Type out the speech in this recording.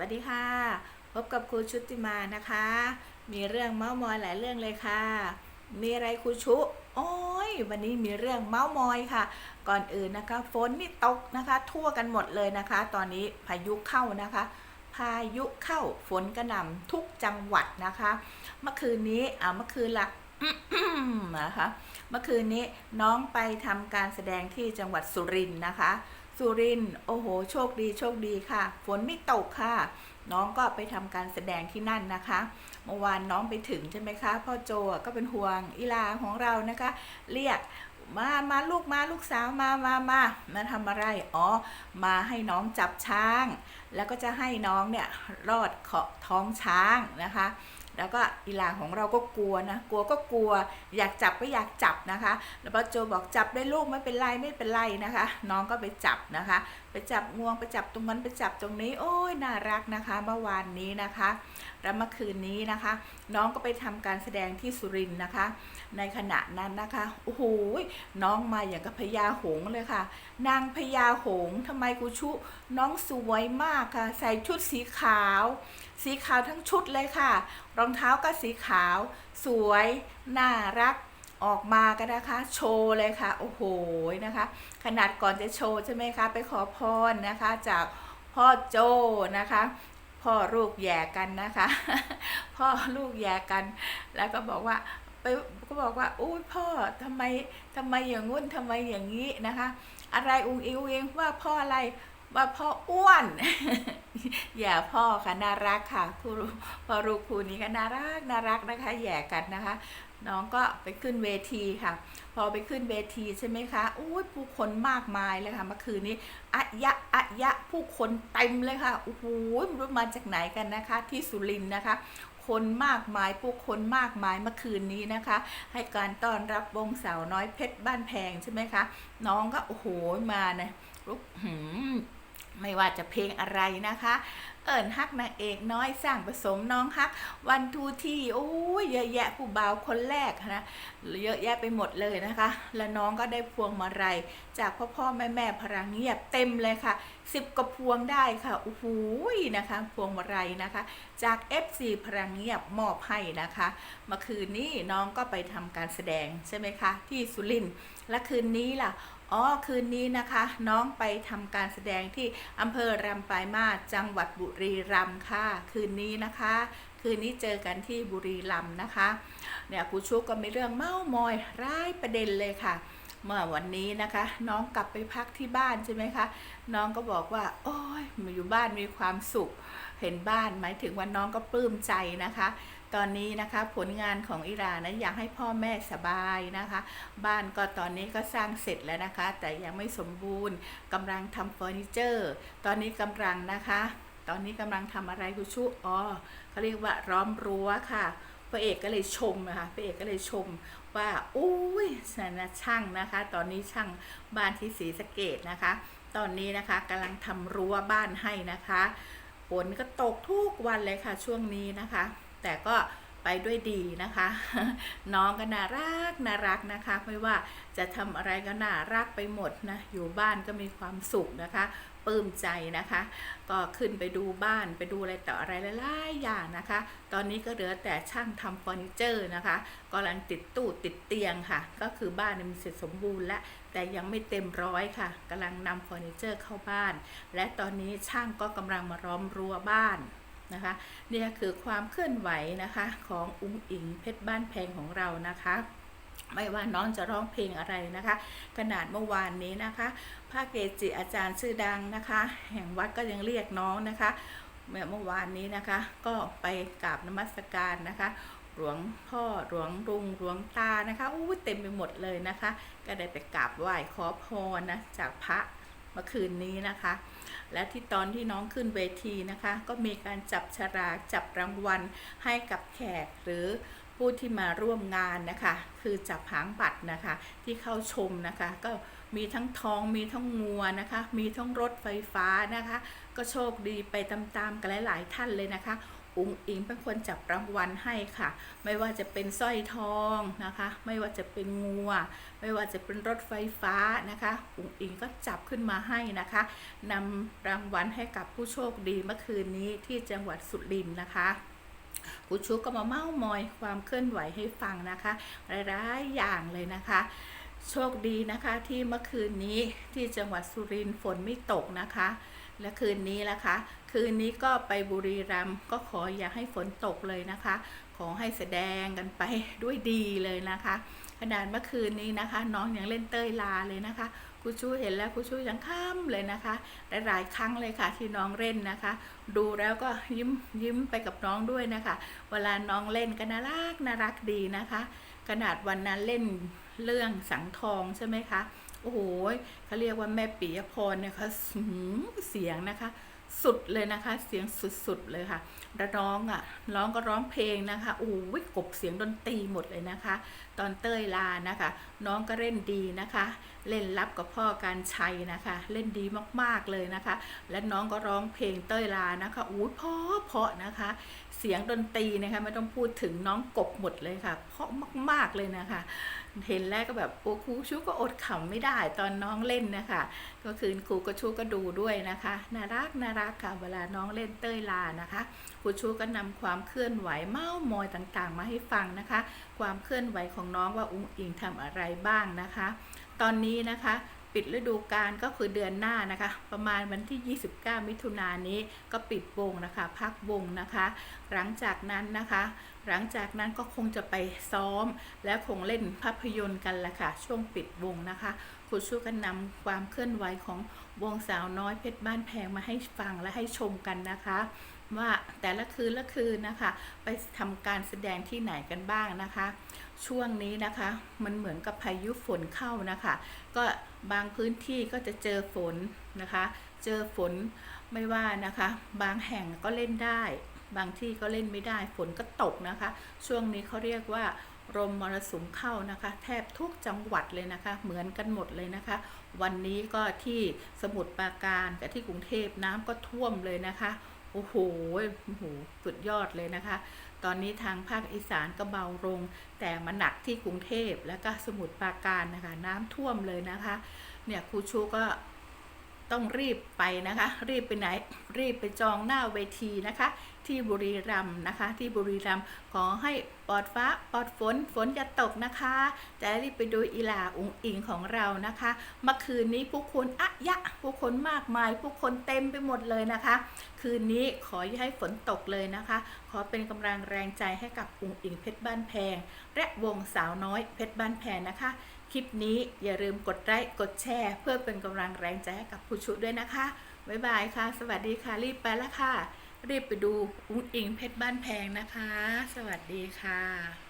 วัสดีค่ะ พบกับครูชุติมานะคะ มีเรื่องเมาส์มอยหลายเรื่องเลยค่ะ มีอะไรครูชุ โอ้ยวันนี้มีเรื่องเมาส์มอยค่ะ ก่อนอื่นนะคะฝนนี่ตกนะคะ ทั่วกันหมดเลยนะคะ ตอนนี้พายุเข้านะคะ พายุเข้าฝนกระหน่ำทุกจังหวัดนะคะ เมื่อคืนนี้อ่าเมื่อคืนละนะคะเมื่อคืนนี้น้องไปทำการแสดงที่จังหวัดสุรินทร์นะคะ สุรินโอ้โห โชคดีโชคดีค่ะ ฝนไม่ตกค่ะ น้องก็ไปทำการแสดงที่นั่นนะคะ เมื่อวานน้องไปถึงใช่ไหมคะ พ่อโจก็เป็นห่วงอีลาของเรานะคะ เรียกมามาลูกมาลูกสาวมามามามาทำอะไร อ๋อ มาให้น้องจับช้าง แล้วก็จะให้น้องเนี่ยรอดเคาะท้องช้างนะคะ แล้วก็อีหลาของเราก็กลัวนะกลัวก็กลัว อยากจับก็อยากจับนะคะ แล้วพอโจบอกจับได้ลูกไม่เป็นไรไม่เป็นไรนะคะ น้องก็ไปจับนะคะ ไปจับงวงไปจับตรงนั้นไปจับตรงนี้ โอ้ยน่ารักนะคะเมื่อวานนี้นะคะ แล้วเมื่อคืนนี้นะคะ น้องก็ไปทำการแสดงที่สุรินทร์นะคะ ในขณะนั้นนะคะโอ้โหน้องมาอย่างกับพญาหงเลยค่ะ นางพญาหงส์ทำไมกูชุ น้องสวยมากค่ะ ใส่ชุดสีขาว สีขาวทั้งชุดเลยค่ะ รองเท้าก็สีขาว สวย น่ารัก ออกมากันนะคะ โชว์เลยค่ะ โอ้โหนะคะ ขนาดก่อนจะโชว์ใช่ไหมคะ ไปขอพรนะคะ จากพ่อโจนะคะ พ่อลูกแย่กันนะคะ พ่อลูกแย่กัน แล้วก็บอกว่าไปก็บอกว่าอุ้ยพ่อทำไมทำไมอย่างงุ้นทำไมอย่างนี้นะคะ อะไรอุ้งอิงอุ้งอิงว่าพ่ออะไรว่าพ่ออ้วน อย่าพ่อค่ะน่ารักค่ะครูพอรูครูนี้ก็น่ารักน่ารักนะคะแย่กันนะคะ น้องก็ไปขึ้นเวทีค่ะ พอไปขึ้นเวทีใช่ไหมคะอุ้ยผู้คนมากมายเลยค่ะเมื่อคืนนี้อะยะอะยะผู้คนเต็มเลยค่ะโอ้โหไม่รู้มาจากไหนกันนะคะ ที่สุรินทร์นะคะคนมากมายผู้คนมากมายเมื่อคืนนี้นะคะ ให้การต้อนรับวงสาวน้อยเพชรบ้านแพงใช่ไหมคะ น้องก็โอ้โหมานะลุกหืม ไม่ว่าจะเพลงอะไรนะคะ เอิญฮักนางเอกน้อยสร้างผสมน้องฮัก วันทูที่โอ้ยเยอะแยะผู้บ่าวคนแรกนะเยอะแยะไปหมดเลยนะคะ แล้วน้องก็ได้พวงมาลัยจากพ่อพ่อแม่แม่พลังเงียบเต็มเลยค่ะสิบกว่าพวงได้ค่ะโอ้โหนะคะ พวงมาลัยนะคะ จาก FC พลังเงียบมอบให้นะคะเมื่อคืนนี้น้องก็ไปทำการแสดงใช่ไหมคะ ที่สุรินทร์และคืนนี้ล่ะ อ๋อคืนนี้นะคะน้องไปทำการแสดงที่อำเภอรำปลายมาศจังหวัดบุรีรัมย์ค่ะ คืนนี้นะคะ คืนนี้เจอกันที่บุรีรัมย์นะคะเนี่ยครูชุกก็มีเรื่องเมามอยร้ายประเด็นเลยค่ะ เมื่อวันนี้นะคะ น้องกลับไปพักที่บ้านใช่ไหมคะ น้องก็บอกว่า โอ้ยมาอยู่บ้านมีความสุข เห็นบ้านหมายถึงว่าน้องก็ปลื้มใจนะคะ ตอนนี้นะคะผลงานของอิรานะอยากให้พ่อแม่สบายนะคะ บ้านก็ตอนนี้ก็สร้างเสร็จแล้วนะคะ แต่ยังไม่สมบูรณ์กำลังทำเฟอร์นิเจอร์ ตอนนี้กำลังนะคะ ตอนนี้กำลังทำอะไรกุชุอ๋อเขาเรียกว่าล้อมรั้วค่ะพระเอกก็เลยชมนะคะพระเอกก็เลยชมว่าอุ้ยสนะช่างนะคะ ตอนนี้ช่างบ้านที่ศรีสะเกดนะคะ ตอนนี้นะคะกำลังทำรั้วบ้านให้นะคะ ฝนก็ตกทุกวันเลยค่ะช่วงนี้นะคะ แต่ก็ไปด้วยดีนะคะ น้องก็น่ารักน่ารักนะคะ ไม่ว่าจะทำอะไรก็น่ารักไปหมดนะ อยู่บ้านก็มีความสุขนะคะ ปลื้มใจนะคะ ก็ขึ้นไปดูบ้านไปดูอะไรต่ออะไรหลายๆอย่างนะคะ ตอนนี้ก็เหลือแต่ช่างทำเฟอร์นิเจอร์นะคะกำลังติดตู้ติดเตียงค่ะ ก็คือบ้านนี่ยมันเสร็จสมบูรณ์แล้วแต่ยังไม่เต็มร้อยค่ะกำลังนำเฟอร์นิเจอร์เข้าบ้าน และตอนนี้ช่างก็กำลังมาล้อมรั้วบ้านนะคะนี่คือความเคลื่อนไหวนะคะของอุ้งอิงเพชรบ้านแพงของเรานะคะ ไม่ว่าน้องจะร้องเพลงอะไรนะคะ ขนาดเมื่อวานนี้นะคะพระเกจิอาจารย์ชื่อดังนะคะ แห่งวัดก็ยังเรียกน้องนะคะเมื่อเมื่อวานนี้นะคะ ก็ไปกราบนมัสการนะคะ หลวงพ่อหลวงลุงหลวงตานะคะอู้เต็มไปหมดเลยนะคะ ก็ได้ไปกราบไหว้ขอพรนะจากพระเมื่อคืนนี้นะคะ และที่ตอนที่น้องขึ้นเวทีนะคะ ก็มีการจับฉลากจับรางวัลให้กับแขกหรือ ผู้ที่มาร่วมงานนะคะ คือจับหางบัตรนะคะ ที่เข้าชมนะคะ ก็มีทั้งทองมีทั้งงัวนะคะ มีทั้งรถไฟฟ้านะคะ ก็โชคดีไปตามๆกันหลาย ๆ ท่านเลยนะคะอุงอิงเป็นคนจับรางวัลให้ค่ะ ไม่ว่าจะเป็นสร้อยทองนะคะ ไม่ว่าจะเป็นงัว ไม่ว่าจะเป็นรถไฟฟ้านะคะอุงอิงก็จับขึ้นมาให้นะคะนำรางวัลให้กับผู้โชคดีเมื่อคืนนี้ที่จังหวัดสุรินทร์นะคะ คุชุกก็มาเม้ามอยความเคลื่อนไหวให้ฟังนะคะหลายๆอย่างเลยนะคะ โชคดีนะคะที่เมื่อคืนนี้ที่จังหวัดสุรินทร์ฝนไม่ตกนะคะ และคืนนี้ละคะ คืนนี้ก็ไปบุรีรัมย์ก็ขออย่าให้ฝนตกเลยนะคะ ขอให้แสดงกันไปด้วยดีเลยนะคะ ขนาดเมื่อคืนนี้นะคะ น้องยังเล่นเต้ยลาเลยนะคะครูชูเห็นแล้วครูชูยังข้ามเลยนะคะหลายๆครั้งเลยค่ะที่น้องเล่นนะคะ ดูแล้วก็ยิ้มยิ้มไปกับน้องด้วยนะคะ เวลาน้องเล่นก็น่ารักน่ารักดีนะคะ ขนาดวันนั้นเล่นเรื่องสังทองใช่ไหมคะโอ้โหเขาเรียกว่าแม่ปิยพรเนี่ยเขาหืมเสียงนะคะ สุดเลยนะคะ เสียงสุดๆเลยค่ะแล้วน้องอะร้องก็ร้องเพลงนะคะโอ้ยกบเสียงดนตรีหมดเลยนะคะ ตอนเต้ยลานะคะ น้องก็เล่นดีนะคะ เล่นรับกับพ่อการชัยนะคะ เล่นดีมากๆเลยนะคะ และน้องก็ร้องเพลงเต้ยลานะคะอู้เพาะเพาะนะคะ เสียงดนตรีนะคะไม่ต้องพูดถึงน้องกบหมดเลยค่ะ เพาะมากๆเลยนะคะ เห็นแล้วก็แบบโอ้ครูชูก็อดขำไม่ได้ตอนน้องเล่นนะคะ ก็คือครูก็ชูก็ดูด้วยนะคะน่ารักน่ารักค่ะเวลาน้องเล่นเต้ยลานะคะครูชูก็นำความเคลื่อนไหวเมาส์มอยต่างๆ มาให้ฟังนะคะ ความเคลื่อนไหวของน้องว่าอุ้งอิงทำอะไรบ้างนะคะ ตอนนี้นะคะ ปิดฤดูกาลก็คือเดือนหน้านะคะ ประมาณวันที่ 29 มิถุนายนนี้ก็ปิดวงนะคะ พักวงนะคะ หลังจากนั้นนะคะ หลังจากนั้นก็คงจะไปซ้อม และคงเล่นภาพยนตร์กันแหละค่ะ ช่วงปิดวงนะคะครูชูกันนำความเคลื่อนไหวของวงสาวน้อยเพชรบ้านแพงมาให้ฟังและให้ชมกันนะคะ ว่าแต่ละคืนละคืนนะคะ ไปทำการแสดงที่ไหนกันบ้างนะคะ ช่วงนี้นะคะมันเหมือนกับพายุฝนเข้านะคะ ก็บางพื้นที่ก็จะเจอฝนนะคะ เจอฝนไม่ว่านะคะ บางแห่งก็เล่นได้ บางที่ก็เล่นไม่ได้ฝนก็ตกนะคะ ช่วงนี้เขาเรียกว่าลมมรสุมเข้านะคะ แทบทุกจังหวัดเลยนะคะ เหมือนกันหมดเลยนะคะ วันนี้ก็ที่สมุทรปราการกับที่กรุงเทพน้ำก็ท่วมเลยนะคะ โอ้โหโอ้โหสุดยอดเลยนะคะ ตอนนี้ทางภาคอีสานก็เบาลง แต่มันหนักที่กรุงเทพและก็สมุทรปราการนะคะ น้ำท่วมเลยนะคะ เนี่ยครูชูก็ ต้องรีบไปนะคะ รีบไปไหน รีบไปจองหน้าเวทีนะคะ ที่บุรีรัมนะคะ ที่บุรีรัมขอให้ปลอดฟ้าปลอดฝนฝนจะตกนะคะ จะรีบไปดูอีหลาอุงอิงของเรานะคะ เมื่อคืนนี้ผู้คนอะยะ ผู้คนมากมาย ผู้คนเต็มไปหมดเลยนะคะ คืนนี้ขอให้ฝนตกเลยนะคะ ขอเป็นกำลังแรงใจให้กับอุงอิงเพชรบ้านแพง และวงสาวน้อยเพชรบ้านแพงนะคะ ลิปนี้อย่าลืมกดไลค์กดแชร์ เพื่อเป็นกำลังแรงใจให้กับผู้ชุดด้วยนะคะ บ๊ายบายค่ะ สวัสดีค่ะ รีบไปแล้วค่ะ รีบไปดูอุ้งอิงเพชรบ้านแพงนะคะ สวัสดีค่ะ